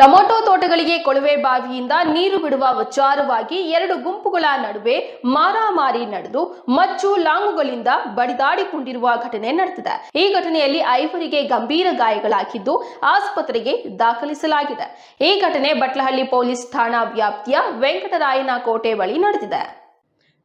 Tomato ತೋಟಗಳಿಗೆ ಕೊಳವೆ ಬಾವಿಯಿಂದ ನೀರು ಬಿಡುವ ವಿಚಾರವಾಗಿ ಎರಡು ಗುಂಪುಗಳ ನಡುವೆ ಮಾರಾಮಾರಿ ನಡೆದು ಮಚ್ಚು ಲಾಂಗುಗಳಿಂದ ಬಡಿದಾಡಿಕೊಂಡಿರುವ ಘಟನೆ ನಡೆದಿದೆ. ಈ ಘಟನೆಯಲ್ಲಿ ಐವರಿಗೆ ಗಂಭೀರ ಗಾಯಗಳಾಗಿದ್ದು ಆಸ್ಪತ್ರೆಗೆ ದಾಖಲಿಸಲಾಗಿದೆ. ಈ ಘಟನೆ ಬಟ್ಲಹಳ್ಳಿ ಪೊಲೀಸ್ ಠಾಣಾ ವ್ಯಾಪ್ತಿಯ ವೆಂಕಟರಾಯನ ಕೋಟೆ ಬಳಿ ನಡೆದಿದೆ.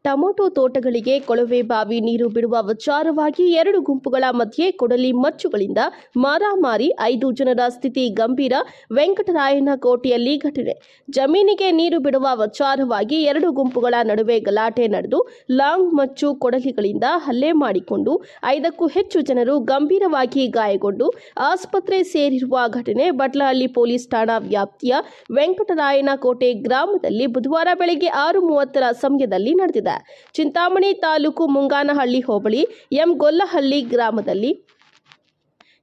ಟೊಮೊಟೊ ತೋಟಗಳಿಗೆ ಕೊಳವೆ ಬಾವಿ ನೀರು ಬಿಡುವ ವಿಚಾರವಾಗಿ ಎರಡು ಗುಂಪುಗಳ ಮಧ್ಯೆ ಕೊಡಲಿ ಮಚ್ಚುಗಳಿಂದ ಮಾರಾಮಾರಿ ಐದು ಜನರ ಸ್ಥಿತಿ ಗಂಭೀರ. ವೆಂಕಟರಾಯನ ಕೋಟೆಯಲ್ಲಿ ಘಟನೆ. ಜಮೀನಿಗೆ ನೀರು ಬಿಡುವ ವಿಚಾರವಾಗಿ ಎರಡು ಗುಂಪುಗಳ ನಡುವೆ ಗಲಾಟೆ ನಡೆದು ಲಾಂಗ್ ಮಚ್ಚು ಕೊಡಲಿಗಳಿಂದ ಹಲ್ಲೆ ಮಾಡಿಕೊಂಡು ಐದಕ್ಕೂ ಹೆಚ್ಚು ಜನರು ಗಂಭೀರವಾಗಿ ಗಾಯಗೊಂಡು ಆಸ್ಪತ್ರೆ ಸೇರಿರುವ ಘಟನೆ ಬಟ್ಲಹಳ್ಳಿ ಪೊಲೀಸ್ ಠಾಣಾ ವ್ಯಾಪ್ತಿಯ ವೆಂಕಟರಾಯನ ಕೋಟೆ ಗ್ರಾಮದಲ್ಲಿ ಬುಧವಾರ ಬೆಳಗ್ಗೆ ಆರು ಮೂವತ್ತರ ಸಮಯದಲ್ಲಿ ನಡೆದಿದೆ. ಚಿಂತಾಮಣಿ ತಾಲೂಕು ಮುಂಗಾನಹಳ್ಳಿ ಹೋಬಳಿ ಎಂ ಗೊಲ್ಲಹಳ್ಳಿ ಗ್ರಾಮದಲ್ಲಿ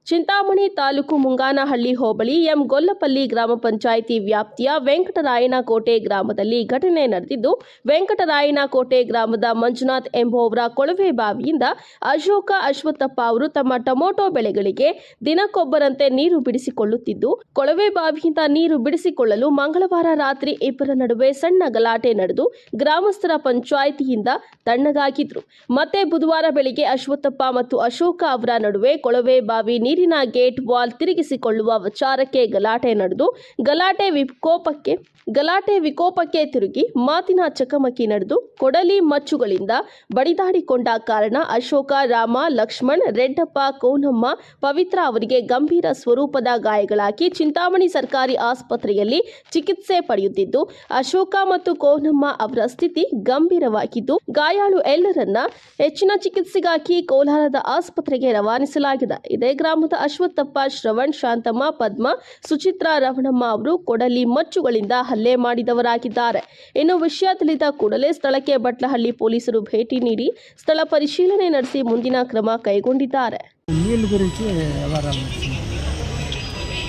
ಚಿಂತಾಮಣಿ ತಾಲೂಕು ಮುಂಗಾನಹಳ್ಳಿ ಹೋಬಳಿ ಎಂ ಗೊಲ್ಲಪಲ್ಲಿ ಗ್ರಾಮ ಪಂಚಾಯಿತಿ ವ್ಯಾಪ್ತಿಯ ವೆಂಕಟರಾಯನಕೋಟೆ ಗ್ರಾಮದಲ್ಲಿ ಘಟನೆ ನಡೆದಿದ್ದು, ವೆಂಕಟರಾಯನಕೋಟೆ ಗ್ರಾಮದ ಮಂಜುನಾಥ್ ಎಂಬುವವರ ಕೊಳವೆ ಬಾವಿಯಿಂದ ಅಶೋಕ ಅಶ್ವತ್ಥಪ್ಪ ಅವರು ತಮ್ಮ ಟೊಮೊಟೊ ಬೆಳೆಗಳಿಗೆ ದಿನಕ್ಕೊಬ್ಬರಂತೆ ನೀರು ಬಿಡಿಸಿಕೊಳ್ಳುತ್ತಿದ್ದು, ಕೊಳವೆ ಬಾವಿಯಿಂದ ನೀರು ಬಿಡಿಸಿಕೊಳ್ಳಲು ಮಂಗಳವಾರ ರಾತ್ರಿ ಇಬ್ಬರ ನಡುವೆ ಸಣ್ಣ ಗಲಾಟೆ ನಡೆದು ಗ್ರಾಮಸ್ಥರ ಪಂಚಾಯಿತಿಯಿಂದ ತಣ್ಣಗಾಗಿದ್ರು. ಮತ್ತೆ ಬುಧವಾರ ಬೆಳಿಗ್ಗೆ ಅಶ್ವತ್ಥಪ್ಪ ಮತ್ತು ಅಶೋಕ ಅವರ ನಡುವೆ ಕೊಳವೆ ಬಾವಿ ನೀರಿನ ಗೇಟ್ ವಾಲ್ ತಿರುಗಿಸಿಕೊಳ್ಳುವ ವಿಚಾರಕ್ಕೆ ಗಲಾಟೆ ನಡೆದು, ಗಲಾಟೆ ವಿಕೋಪಕ್ಕೆ ಗಲಾಟೆ ವಿಕೋಪಕ್ಕೆ ತಿರುಗಿ ಮಾತಿನ ಚಕಮಕಿ ನಡೆದು ಕೊಡಲಿ ಮಚ್ಚುಗಳಿಂದ ಬಡಿದಾಡಿಕೊಂಡ ಕಾರಣ ಅಶೋಕ, ರಾಮ, ಲಕ್ಷ್ಮಣ್, ರೆಡ್ಡಪ್ಪ, ಕೋನಮ್ಮ, ಪವಿತ್ರ ಅವರಿಗೆ ಗಂಭೀರ ಸ್ವರೂಪದ ಗಾಯಗಳಾಗಿ ಚಿಂತಾಮಣಿ ಸರ್ಕಾರಿ ಆಸ್ಪತ್ರೆಯಲ್ಲಿ ಚಿಕಿತ್ಸೆ ಪಡೆಯುತ್ತಿದ್ದು, ಅಶೋಕ ಮತ್ತು ಕೋನಮ್ಮ ಅವರ ಸ್ಥಿತಿ ಗಂಭೀರವಾಗಿದ್ದು, ಗಾಯಾಳು ಎಲ್ಲರನ್ನ ಹೆಚ್ಚಿನ ಚಿಕಿತ್ಸೆಗಾಗಿ ಕೋಲಾರದ ಆಸ್ಪತ್ರೆಗೆ ರವಾನಿಸಲಾಗಿದೆ. ಇದೇ ಗ್ರಾಮದ ಅಶ್ವತ್ಥಪ್ಪ ಶ್ರವಣ್ ಶಾಂತಮ್ಮ ಪದ್ಮ ಸುಚಿತ್ರಾ ರಮಣಮ್ಮ ಅವರು ಕೊಡಲಿ ಮಚ್ಚುಗಳಿಂದ ಹಲ್ಲೆ ಮಾಡಿದವರಾಗಿದ್ದಾರೆ ಇನ್ನು ವಿಷಯ ತಿಳಿದ ಕೂಡಲೇ ಸ್ಥಳಕ್ಕೆ ಬಟ್ಲಹಳ್ಳಿ ಪೊಲೀಸರು ಭೇಟಿ ನೀಡಿ ಸ್ಥಳ ಪರಿಶೀಲನೆ ನಡೆಸಿ ಮುಂದಿನ ಕ್ರಮ ಕೈಗೊಂಡಿದ್ದಾರೆ నీళ్ళు గురించి వ్యవహారం నడిచింది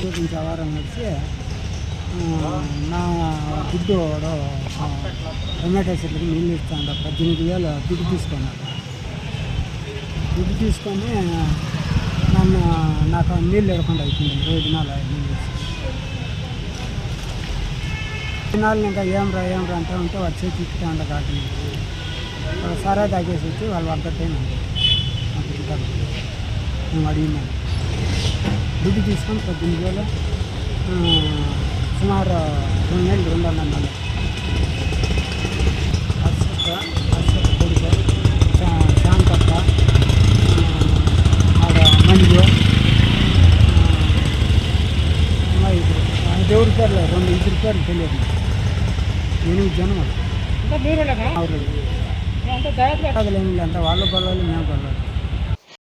గురించి వ్యవహారం నడిచి ఆ, నా దుడ్డు వాడు ఆ, టొమాటో చెట్లకి నీళ్ళు ఇస్తాడు పద్దెనిమిది వేలు దుడ్డు తీసుకున్నాడు దుడ్డు తీసుకొని నన్ను నాకు నీళ్ళు లేకుండా అవుతుంది రోజు దినాలు అయ్యి నీళ్ళు ఇంకా ఏం రా ఏం రా అంటే ఉంటే వాడు చేతి ఇస్తే అంట కాకుండా సరే తాగేసి వచ్చి వాళ్ళు వద్దటేనండి ఇంకా మేము అడిగినాను దుడ్డు తీసుకొని పద్దెనిమిది వేలు సుమారు రెండు నెలలు ఉండాలన్నాను అశోక దేవుడి పేర్లు రెండు ఇద్దరు పేర్లు తెలియదు. ఎనిమిది జనం వాళ్ళు అంతా వాళ్ళు పర్వాలేదు మేము పర్వాలేదు